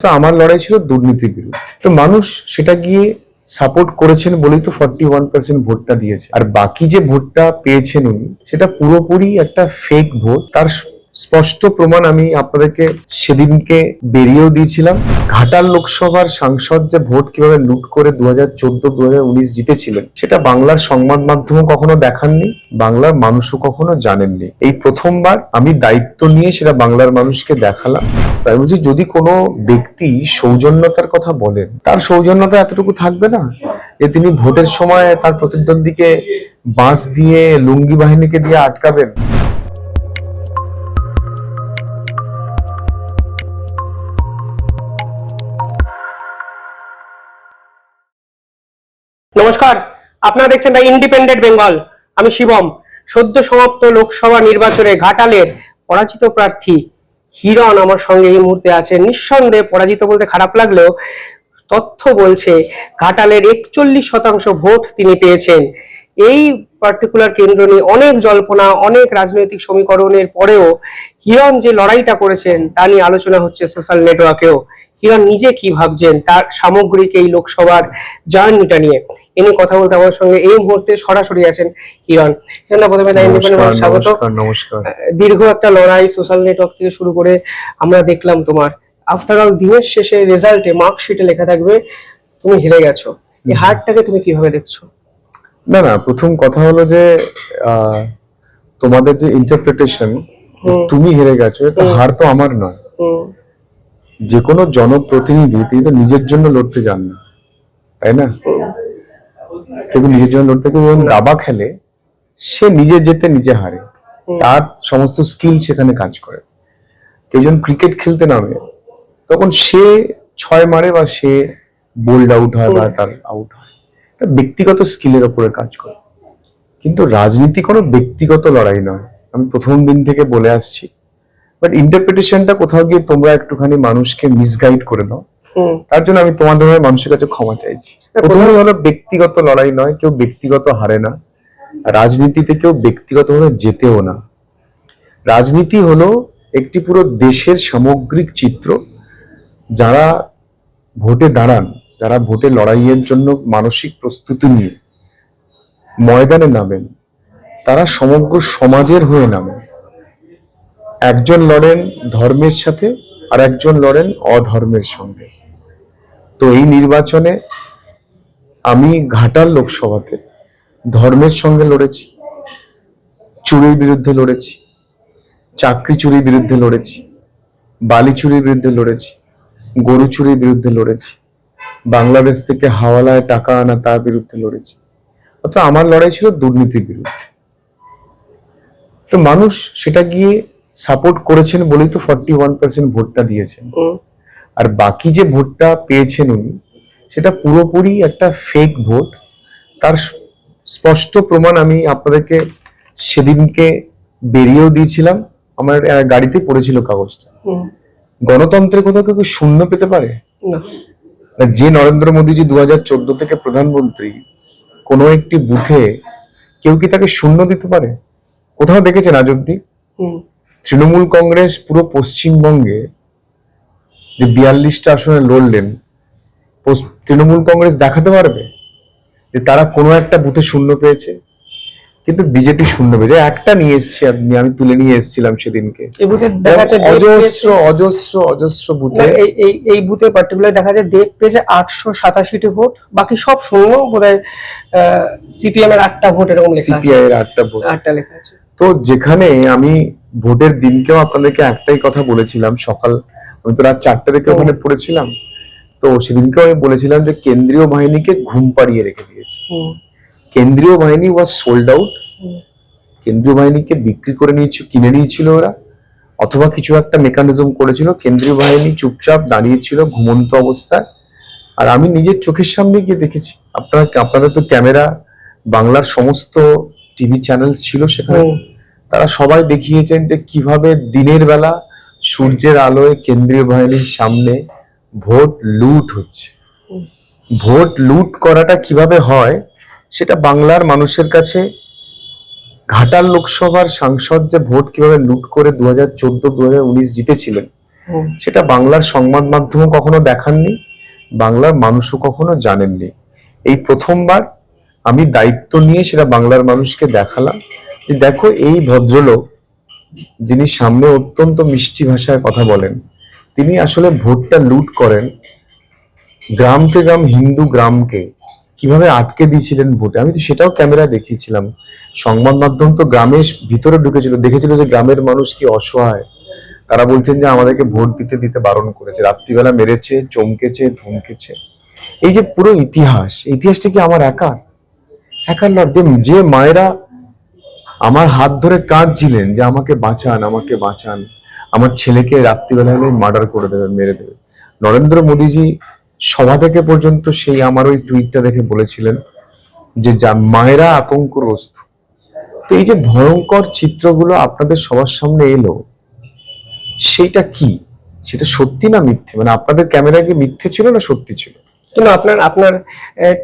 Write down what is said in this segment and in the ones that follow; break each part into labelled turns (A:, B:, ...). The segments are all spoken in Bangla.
A: তো আমার লড়াই ছিল দুর্নীতির বিরুদ্ধে। তো মানুষ সেটা গিয়ে সাপোর্ট করেছেন বলেই তো ফর্টি ওয়ান পার্সেন্ট ভোটটা দিয়েছে। আর বাকি যে ভোটটা পেয়েছেন উনি, সেটা পুরোপুরি একটা ফেক ভোট তার স্পষ্ট প্রমাণ আমি আপনাদেরকে সেদিনকে বেরিয়েও দিয়েছিলাম। ঘাটাল লোকসভার সাংসদ যে ভোট কীভাবে লুট করে দু হাজার চোদ্দ দু জিতেছিলেন, সেটা বাংলার সংবাদ মাধ্যমও কখনো দেখাননি, বাংলার মানুষও কখনো জানেননি। এই প্রথমবার আমি দায়িত্ব নিয়ে সেটা বাংলার মানুষকে দেখালাম। তাই বলছি, যদি কোনো ব্যক্তি সৌজন্যতার কথা বলেন, তার সৌজন্যতা এতটুকু থাকবে না যে তিনি ভোটের সময় তার প্রতিদ্বন্দ্বীকে বাঁশ দিয়ে লুঙ্গি বাহিনীকে দিয়ে আটকাবেন?
B: নমস্কার। আপনারা দেখছেন দ্য ইন্ডিপেন্ডেন্ট বেঙ্গল। আমি শিবম। সদ্য সমাপ্ত লোকসভা নির্বাচনে ঘাটালের পরাজিত প্রার্থী হিরণ আমার সঙ্গে এই মুহূর্তে আছেন। নিঃসন্দেহে পরাজিত বলতে খারাপ লাগলেও তথ্য বলছে ঘাটালের একচল্লিশ শতাংশ ভোট তিনি পেয়েছেন। এই পার্টিকুলার কেন্দ্র নিয়ে অনেক জল্পনা, অনেক রাজনৈতিক সমীকরণের পরেও হিরণ যে লড়াইটা করেছেন তা নিয়ে আলোচনা হচ্ছে সোশ্যাল নেটওয়ার্কেও হিরণ নিজে কি ভাবছেন? তার সামগ্রিক এই লোকসভার জার্নিটা নিয়ে। ইনি কথা বলতে আমার সঙ্গে এই মুহূর্তে সরাসরি আছেন হিরণ। হিরণ প্রথমে স্বাগত।
A: নমস্কার
B: দীর্ঘ একটা লড়াই সোশ্যাল নেটওয়ার্ক থেকে শুরু করে আমরা দেখলাম তোমার। আফটার অল দিনের শেষে রেজাল্টে মার্কশিটে লেখা থাকবে তুমি হেরে গেছো। এই হারটাকে তুমি কীভাবে দেখছ?
A: না না প্রথম কথা হলো যে তোমাদের যে ইন্টারপ্রিটেশন তুমি হেরে গেছো তো হার তো আমার নয়। যে কোনো জনপ্রতিনিধি তিনি তো নিজের জন্য লড়তে যান না, তাই না? কেউ নিজের জন্য লড়তে কেউ যখন দাবা খেলে, সে নিজে যেতে নিজে হারে। তার সমস্ত স্কিল সেখানে কাজ করে। কেউ যখন ক্রিকেট খেলতে নামে, তখন সে ছয় মারে বা সে বোল্ড আউট হয় বা তার আউট হয়। তার ব্যক্তিগত স্কিলের ওপরে কাজ করে। কিন্তু রাজনীতি কোনো ব্যক্তিগত লড়াই নয়। আমি প্রথম দিন থেকে বলে আসছি বাট ইন্টারপ্রিটেশনটা কোথাও গিয়ে তোমরা একটুখানি মানুষকে মিসগাইড করে দাও তার জন্য আমি তোমাদের হয়ে মানুষের কাছে ক্ষমা চাইছি। প্রথমে হলো ব্যক্তিগত লড়াই নয় কেউ ব্যক্তিগত হারে না। রাজনীতিতে কেউ ব্যক্তিগতভাবে যেতেও না। রাজনীতি হলো একটি পুরো দেশের সামগ্রিক চিত্র। যারা ভোটে দাঁড়ান যারা ভোটে লড়াইয়ের জন্য মানসিক প্রস্তুতি নিয়ে ময়দানে নামেন তারা সমগ্র সমাজের হয়ে নামেন। একজন লড়েন ধর্মের সাথে আর একজন লড়েন অধর্মের সঙ্গে। তো এই নির্বাচনে আমি ঘাটাল লোকসভাতে ধর্মের সঙ্গে লড়েছি, চুরির বিরুদ্ধে লড়েছি, চাকরি চুরির বিরুদ্ধে লড়েছি, বালি চুরির বিরুদ্ধে লড়েছি, গরু চুরির বিরুদ্ধে লড়েছি, বাংলাদেশ থেকে হাওয়ালায় টাকা আনা তার বিরুদ্ধে লড়েছি। অর্থাৎ আমার লড়াই ছিল দুর্নীতির বিরুদ্ধে। তো মানুষ সেটা গিয়ে সাপোর্ট করেছেন বলেই তো ফর্টি ওয়ান পার্সেন্ট ভোটটা দিয়েছেন। আর বাকি যে ভোটটা পেয়েছেন উনি সেটা পুরোপুরি একটা ফেক ভোট। তার স্পষ্ট প্রমাণ আমি আপনাদেরকে সেদিনকে বেরিয়েও দিয়েছিলাম। আমার গাড়িতে পড়েছিল কাগজটা। গণতন্ত্রের কোথাও কেউ শূন্য পেতে পারে? যে নরেন্দ্র মোদীজি দু হাজার চোদ্দ থেকে প্রধানমন্ত্রী কোনো একটি বুথে কেউ কি তাকে শূন্য দিতে পারে? কোথাও দেখেছেন আজ অব্দি তৃণমূল কংগ্রেস পুরো পশ্চিমবঙ্গে যে বিয়াল্লিশটা আসনে লড়লেন তৃণমূল কংগ্রেস দেখাতে পারবে যে তারা কোনো একটা বুথে শূন্য পেয়েছে? কিন্তু বিজেপি শূন্য পেয়েছে। একটা নিয়ে এসেছি আপনি আমি তুলে নিয়ে এসেছিলাম সেদিনকে। অজস্র অজস্র অজস্র বুথে।
B: এই এই এই বুথে পার্টিকুলার দেখা যায় দেব পেয়েছে আটশো সাতাশিটি ভোট। বাকি সব শূন্য বোধহয় সিপিএম এর আটটা ভোট এরকম
A: সিপিআই এর আটটা ভোট।
B: আটটা লেখা আছে।
A: তো যেখানে আমি ভোটের দিনকেও আপনাদেরকে একটাই কথা বলেছিলাম সকাল আমি তো রাত চারটে থেকে ওখানে পড়েছিলাম তো সেদিনকেও আমি বলেছিলাম যে কেন্দ্রীয় বাহিনীকে ঘুম পাড়িয়ে রেখে দিয়েছে। কেন্দ্রীয় বাহিনী ওয়াজ সোল্ড আউট কেন্দ্রীয় বাহিনীকে বিক্রি করে নিয়েছিল কিনে নিয়েছিল ওরা অথবা কিছু একটা মেকানিজম করেছিল কেন্দ্রীয় বাহিনী চুপচাপ দাঁড়িয়েছিল ঘুমন্ত অবস্থায়। আর আমি নিজের চোখের সামনে গিয়ে দেখেছি আপনারা আপনাদের তো ক্যামেরা বাংলার সমস্ত টিভি চ্যানেলস ছিল সেখানে। তারা সবাই দেখিয়েছেন যে কীভাবে দিনের বেলা সূর্যের আলোয় কেন্দ্রীয় বাহিনীর সামনে ভোট লুট হচ্ছে। ভোট লুট করাটা কীভাবে হয় সেটা বাংলার মানুষের কাছে ঘাটাল লোকসভার সাংসদ যে ভোট কীভাবে লুট করে দু হাজার চোদ্দ দু হাজার উনিশ জিতেছিলেন সেটা বাংলার সংবাদ মাধ্যমও কখনো দেখাননি বাংলার মানুষও কখনো জানেননি। এই প্রথমবার আমি দায়িত্ব নিয়ে সেটা বাংলার মানুষকে দেখালাম। যে দেখো এই ভদ্রলোক যিনি সামনে অত্যন্ত মিষ্টি ভাষায় কথা বলেন, তিনি আসলে ভোটটা লুট করেন গ্রামকে গ্রাম, হিন্দু গ্রামকে। কীভাবে আটকে দিয়েছিলেন ভোটে? আমি তো সেটাও ক্যামেরায় দেখিয়েছিলাম। সংবাদ মাধ্যম তো গ্রামের ভিতরে ঢুকেছিল, দেখেছিল যে গ্রামের মানুষ কি অসহায়। তারা বলছেন যে আমাদেরকে ভোট দিতে দিতে বারণ করেছে। রাত্রিবেলা মেরেছে, চমকেছে, ধমকেছে। এই যে পুরো ইতিহাস, ইতিহাসটা কি আমার একার একার যে- যে মায়েরা আমার হাত ধরে কাঁদছিলেন যে আমাকে বাঁচান আমাকে বাঁচান। আমার ছেলেকে রাত্রিবেলা হলে মার্ডার করে দেবে মেরে দেবে নরেন্দ্র মোদীজি সভা থেকে পর্যন্ত সেই আমার ওই টুইটটা দেখে বলেছিলেন যে যা মায়েরা আতঙ্কগ্রস্ত। তো এই যে ভয়ঙ্কর চিত্রগুলো আপনাদের সবার সামনে এলো সেটা কি? সেটা সত্যি না মিথ্যে? মানে আপনাদের ক্যামেরায় কি মিথ্যে ছিল না সত্যি ছিল?
B: কিন্তু আপনার আপনার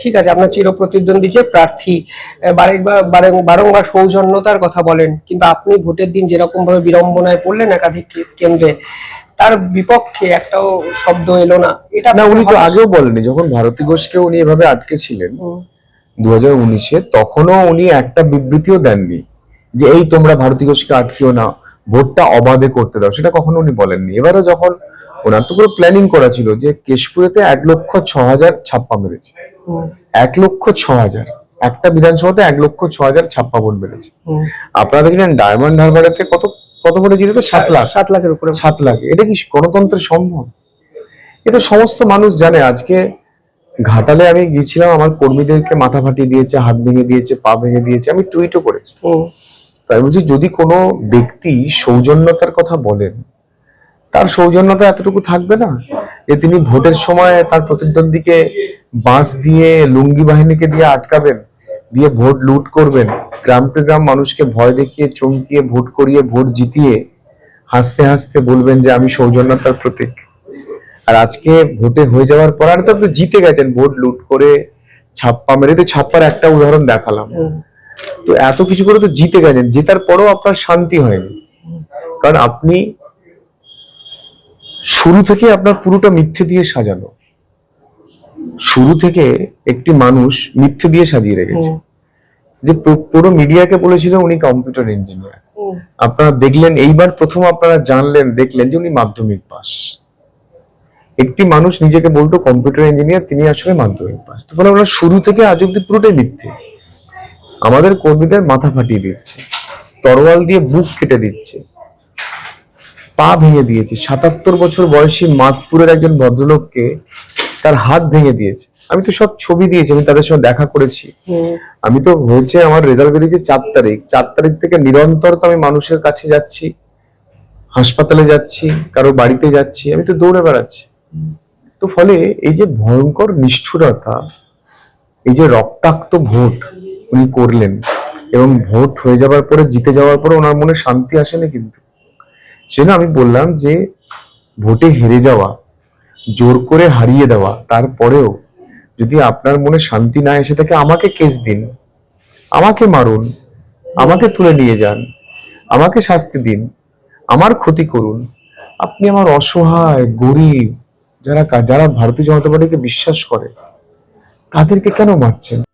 B: ঠিক আছে আপনার চির প্রতিদ্বন্দ্বী যে প্রার্থী বারংবার সৌজন্যতার কথা বলেন কিন্তু আপনি ভোটের দিন যেরকম ভাবে বিড়ম্বনায় পড়লেন একাধিক কেন্দ্রে তার বিপক্ষে একটাও শব্দ এলো না। এটা
A: না উনি তো আগেও বলেনি যখন ভারতী ঘোষকে উনি এভাবে আটকে ছিলেন দু হাজার উনিশে তখনও উনি একটা বিবৃতিও দেননি যে এই তোমরা ভারতী ঘোষকে আটকিও না ভোটটা অবাধে করতে দাও। সেটা কখনো উনি বলেননি। এবারও যখন ওনার তো পুরো প্ল্যানিং করা ছিল যে কেশপুরেতে এক লক্ষ ছ হাজার ছাপ্পা মেরেছে এক লক্ষ ছ হাজার। একটা বিধানসভাতে এক লক্ষ ছ হাজার ছাপ্পা ভোট বেড়েছে আপনারা দেখলেন ডায়মন্ড হারবারেতে কত কত ভোটে জিতেছে? সাত লাখ।
B: সাত লাখের উপরে।
A: সাত লাখ। এটা কি গণতন্ত্র সম্ভব? এ তো সমস্ত মানুষ জানে। আজকে ঘাটালে আমি গিয়েছিলাম আমার কর্মীদেরকে মাথা ফাটিয়ে দিয়েছে হাত ভেঙে দিয়েছে পা ভেঙে দিয়েছে আমি টুইটও করেছি। তাই বলছি যদি কোনো ব্যক্তি সৌজন্যতার কথা বলেন তার সৌজন্যতা এতটুকু থাকবে না? যে তিনি ভোটের সময় তার প্রতিদ্বন্দ্বীকে বাঁশ দিয়ে লুঙ্গি বাহিনীকে দিয়ে আটকাবেন দিয়ে ভোট লুট করবেন গ্রামকে গ্রাম মানুষকে ভয় দেখিয়ে চমকিয়ে ভোট করিয়ে ভোট জিতিয়ে হাসতে হাসতে বলবেন যে আমি সৌজন্যতার প্রতীক। আর আজকে ভোটে হয়ে যাওয়ার পর আর তো আপনি জিতে গেছেন ভোট লুট করে ছাপ্পা মেরে তো ছাপ্পার একটা উদাহরণ দেখালাম। তো এত কিছু করে তো জিতে গেছেন জেতার পরেও আপনার শান্তি হয়নি। কারণ আপনি শুরু থেকে আপনার পুরোটা মিথ্যে দিয়ে সাজানো। শুরু থেকে একটি মানুষ মিথ্যে দিয়ে সাজিয়ে রেখেছে। যে পুরো মিডিয়াকে বলেছিল উনি কম্পিউটার ইঞ্জিনিয়ার। আপনারা দেখলেন এইবার প্রথম আপনারা জানলেন দেখলেন যে উনি মাধ্যমিক পাস। একটি মানুষ নিজেকে বলতো কম্পিউটার ইঞ্জিনিয়ার তিনি আসলে মাধ্যমিক পাস। তো ফলে ওরা শুরু থেকে আজ অব্দি পুরোটাই মিথ্যে। আমাদের কর্মীদের মাথা ফাটিয়ে দিচ্ছে। তরোয়াল দিয়ে বুক কেটে দিচ্ছে। পা ভেঙে দিয়েছে। সাতাত্তর বছর বয়সী মাতপুরের একজন ভদ্রলোককে তার হাত ভেঙে দিয়েছে। আমি তো সব ছবি দিয়েছি আমি তাদের সঙ্গে দেখা করেছি। আমি তো হয়েছে আমার রেজাল্ট বেরিয়েছে চার তারিখ। চার তারিখ থেকে নিরন্তর তো আমি মানুষের কাছে যাচ্ছি হাসপাতালে যাচ্ছি কারও বাড়িতে যাচ্ছি আমি তো দৌড়ে বেড়াচ্ছি। তো ফলে এই যে ভয়ঙ্কর নিষ্ঠুরতা এই যে রক্তাক্ত ভোট উনি করলেন এবং ভোট হয়ে যাওয়ার পরে জিতে যাওয়ার পরে ওনার মনে শান্তি আসেনি কিন্তু। সেজন্য আমি বললাম যে ভোটে হেরে যাওয়া, জোর করে হারিয়ে দেওয়া, তারপরেও যদি আপনার মনে শান্তি না এসে থাকে, আমাকে কেস দিন, আমাকে মারুন, আমাকে তুলে নিয়ে যান, আমাকে শাস্তি দিন, আমার ক্ষতি করুন। আপনি আমার অসহায়, গরিব, যারা যারা ভারতীয় জনতা পার্টিকে বিশ্বাস করে, তাদেরকে কেন মারছেন?